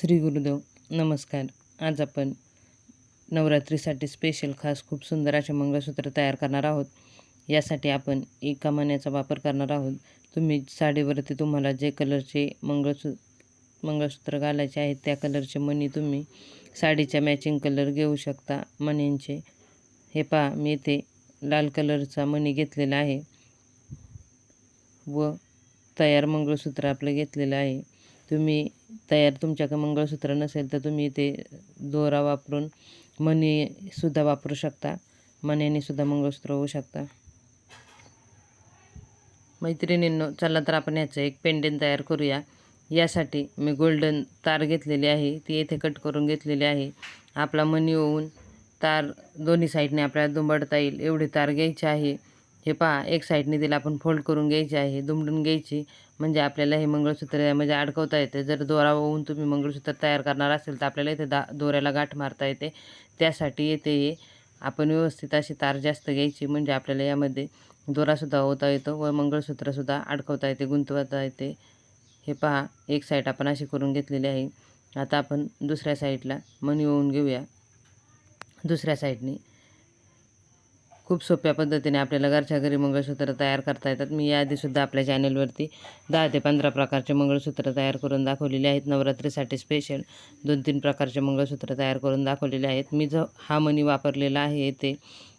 श्री गुरुदेव नमस्कार. आज आपण नवरात्रीसाठी स्पेशल खास खूप सुंदर असे मंगळसूत्र तयार करणार आहोत. यासाठी आपण एका मण्याचा वापर करणार आहोत. तुम्ही साडीवरती तुम्हाला जे कलरचे मंगळसू मंगळसूत्र घालायचे आहेत त्या कलरचे मणी तुम्ही साडीच्या मॅचिंग कलर घेऊ शकता. मण्यांचे हे पहा मी इथे लाल कलरचा मणी घेतलेला आहे. व तयार मंगळसूत्र आपलं घेतलेलं आहे. तुम्ही तयार तुमच्याकडे मंगळसूत्र नसेल तर तुम्ही ते दोरा वापरून मणीसुद्धा वापरू शकता. मण्यानेसुद्धा मंगळसूत्र होऊ शकता. मैत्रिणींनो चला तर आपण याचं एक पेंडेंट तयार करूया. यासाठी मी गोल्डन तार घेतलेली आहे. ती येथे कट करून घेतलेली आहे. आपला मनी होऊन तार दोन्ही साईडने आपल्याला दुंबडता येईल. एवढी तार घ्यायची आहे. हे पहा एक साईडने तिला आपण फोल्ड करून घ्यायची आहे दुमडून घ्यायची. म्हणजे आपल्याला हे मंगळसूत्र म्हणजे अडकवता येते. जर दोरा होऊन तुम्ही मंगळसूत्र तयार करणार असेल तर आपल्याला इथे दा दोऱ्याला गाठ मारता येते. त्यासाठी येते हे आपण व्यवस्थित अशी तार जास्त घ्यायची. म्हणजे आपल्याला यामध्ये दोरासुद्धा होता येतो व मंगळसूत्रसुद्धा अडकवता येते गुंतवता येते. हे पहा एक साईड आपण अशी करून घेतलेली आहे. आता आपण दुसऱ्या साईडला मणी होऊन घेऊया. दुसऱ्या साईडने खूप सोप्या पद्धतीने आपल्याला घरच्या घरी मंगळसूत्र तयार करता येतात. मी याआधीसुद्धा आपल्या चॅनलवरती दहा ते पंधरा प्रकारचे मंगळसूत्र तयार करून दाखवलेले आहेत. नवरात्रीसाठी स्पेशल दोन तीन प्रकारचे मंगळसूत्र तयार करून दाखवलेले आहेत. मी जो हा मणी वापरलेला आहे येथे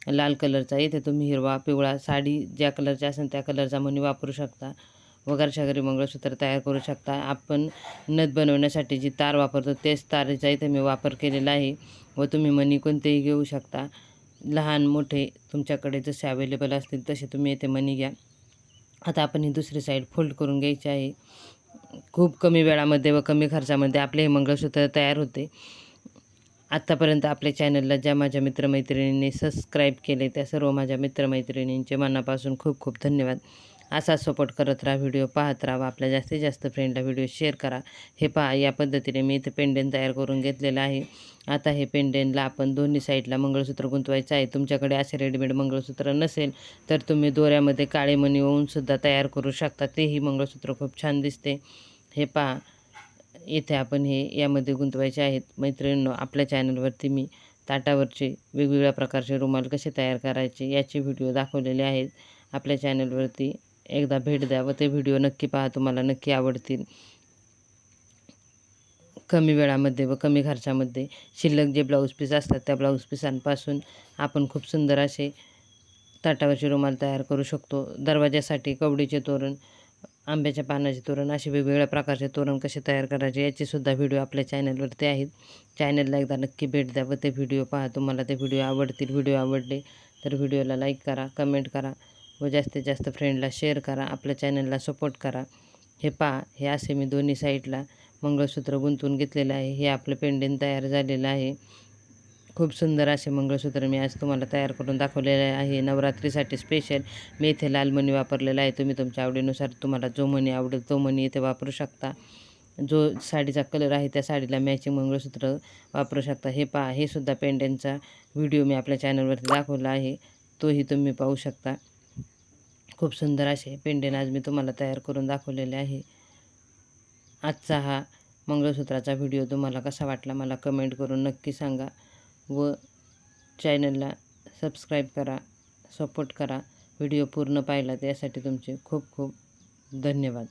लाल कलरचा येथे तुम्ही हिरवा पिवळा साडी ज्या कलरच्या असेल त्या कलरचा मणी वापरू शकता व घरच्या घरी मंगळसूत्र तयार करू शकता. आपण नथ बनवण्यासाठी जी तार वापरतो तेच तारेचा इथे मी वापर केलेला आहे व तुम्ही मणी कोणतेही घेऊ शकता. लहान मोठे तुमच्याकडे जसे अवेलेबल असतील तसे तुम्ही येथे मनी घ्या. आता आपण ही दुसरी साईड फोल्ड करून घ्यायची आहे. खूप कमी वेळामध्ये व कमी खर्चामध्ये आपले हे मंगळसूत्र तयार होते. आत्तापर्यंत आपल्या चॅनलला ज्या माझ्या मित्रमैत्रिणींनी सबस्क्राईब केले त्या सर्व माझ्या मित्रमैत्रिणींचे मनापासून खूप खूप धन्यवाद. असा सपोर्ट करत राहा व्हिडिओ पाहत राहा आपल्या जास्तीत जास्त फ्रेंडला व्हिडिओ शेअर करा. हे पहा या पद्धतीने मी इथे पेंडेन तयार करून घेतलेलं आहे. आता हे पेंडेनला आपण दोन्ही साईडला मंगळसूत्र गुंतवायचं आहे. तुमच्याकडे असे रेडीमेड मंगळसूत्र नसेल तर तुम्ही दोऱ्यामध्ये काळे मणी ओवूनसुद्धा तयार करू शकता. तेही मंगळसूत्र खूप छान दिसते. हे पहा इथे आपण हे यामध्ये गुंतवायचे आहेत. मैत्रिणींनो आपल्या चॅनलवरती मी ताटावरचे वेगवेगळ्या प्रकारचे रुमाल कसे तयार करायचे याचे व्हिडिओ दाखवलेले आहेत. आपल्या चॅनलवरती एकदा भेट द्या व ते व्हिडिओ नक्की पहा तुम्हाला नक्की आवडतील. कमी वेळामध्ये व कमी खर्चामध्ये शिल्लक जे ब्लाऊज पीस असतात त्या ब्लाऊज पिसांपासून आपण खूप सुंदर असे ताटावरचे रुमाल तयार करू शकतो. दरवाज्यासाठी कवडीचे तोरण आंब्याच्या पानाचे तोरण असे वेगवेगळ्या प्रकारचे तोरण कसे तयार करायचे याचेसुद्धा व्हिडिओ आपल्या चॅनलवरती आहेत. चॅनलला एकदा नक्की भेट द्या व ते व्हिडिओ पहा तुम्हाला ते व्हिडिओ आवडतील. व्हिडिओ आवडले तर व्हिडिओला लाईक करा कमेंट करा. व जास्तीत जास्त फ्रेंडला शेअर करा आपल्या चॅनलला सपोर्ट करा. हे पहा हे असे मी दोन्ही साईडला मंगळसूत्र गुंतवून घेतलेलं आहे. हे आपलं पेंडेन तयार झालेलं आहे. खूप सुंदर असे मंगळसूत्र मी आज तुम्हाला तयार करून दाखवलेले आहे. नवरात्रीसाठी स्पेशल मी इथे लाल मणी वापरलेला आहे. तुम्ही तुमच्या आवडीनुसार तुम्हाला जो मणी आवडेल तो मणी इथे वापरू शकता. जो साडीचा कलर आहे त्या साडीला मॅचिंग मंगळसूत्र वापरू शकता. हे पहा हे सुद्धा पेंडेंटचा व्हिडिओ मी आपल्या चॅनलवरती दाखवला आहे. तोही तुम्ही पाहू शकता. खूप सुंदर असे पेंडेन आज मी तुम्हाला तयार करून दाखवलेले आहे. आजचा हा मंगळसूत्राचा व्हिडिओ तुम्हाला कसा वाटला मला कमेंट करून नक्की सांगा व चॅनलला सबस्क्राईब करा सपोर्ट करा. व्हिडिओ पूर्ण पाहिला त्यासाठी तुमचे खूप खूप धन्यवाद.